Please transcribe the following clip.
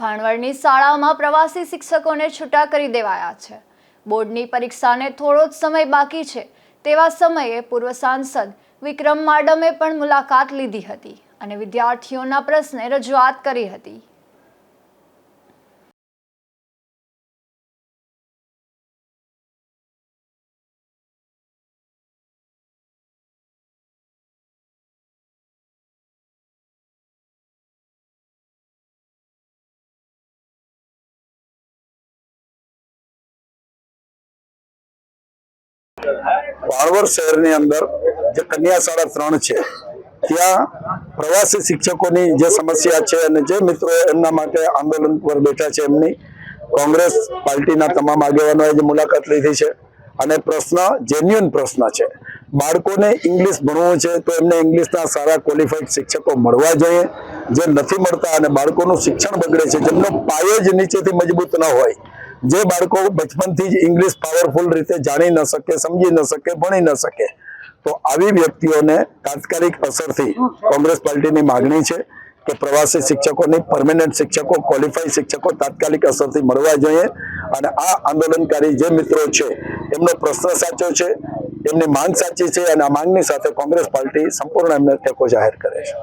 ભાણવડની શાળામાં પ્રવાસી શિક્ષકોને છૂટા કરી દેવાયા છે. બોર્ડની પરીક્ષાને થોડો જ સમય બાકી છે, તેવા સમયે પૂર્વ સાંસદ વિક્રમ માડમે પણ મુલાકાત લીધી હતી અને વિદ્યાર્થીઓના પ્રશ્ને રજૂઆત કરી હતી. ભાણવડ શહેરની અંદર જે કન્યા શાળા ત્રણ છે, ત્યાં પ્રવાસી શિક્ષકોની જે સમસ્યા છે અને જે મિત્રો એમના માટે આંદોલન પર બેઠા છે એમની, કોંગ્રેસ પાર્ટીના તમામ આગેવાનોએ જે મુલાકાત લીધી છે અને પ્રશ્ન જેન્યુઅન પ્રશ્ન છે. બાળકોને ઇંગ્લિશ ભણવું છે તો એમને ઇંગ્લિશના સારા ક્વોલિફાઈડ શિક્ષકો મળવા જોઈએ. જે નથી મળતા અને બાળકોનું શિક્ષણ બગડે છે, જેમનો પાયો જ નીચેથી મજબૂત ન હોય જે બાળકો બચપનથી જ ઇંગ્લિશ પાવરફુલ રીતે જાણી ન શકે, સમજી ન શકે, ભણી ન શકે, તો આવી વ્યક્તિઓને તાત્કાલિક અસરથી કોંગ્રેસ પાર્ટીની માગણી છે કે પ્રવાસી શિક્ષકોની પરમેનન્ટ શિક્ષકો ક્વોલિફાઈ શિક્ષકો તાત્કાલિક અસરથી મળવા જોઈએ. અને આ આંદોલનકારી જે મિત્રો છે, એમનો પ્રશ્ન સાચો છે, એમની માંગ સાચી છે અને આ માંગની સાથે કોંગ્રેસ પાર્ટી સંપૂર્ણ એમને ટેકો જાહેર કરે છે.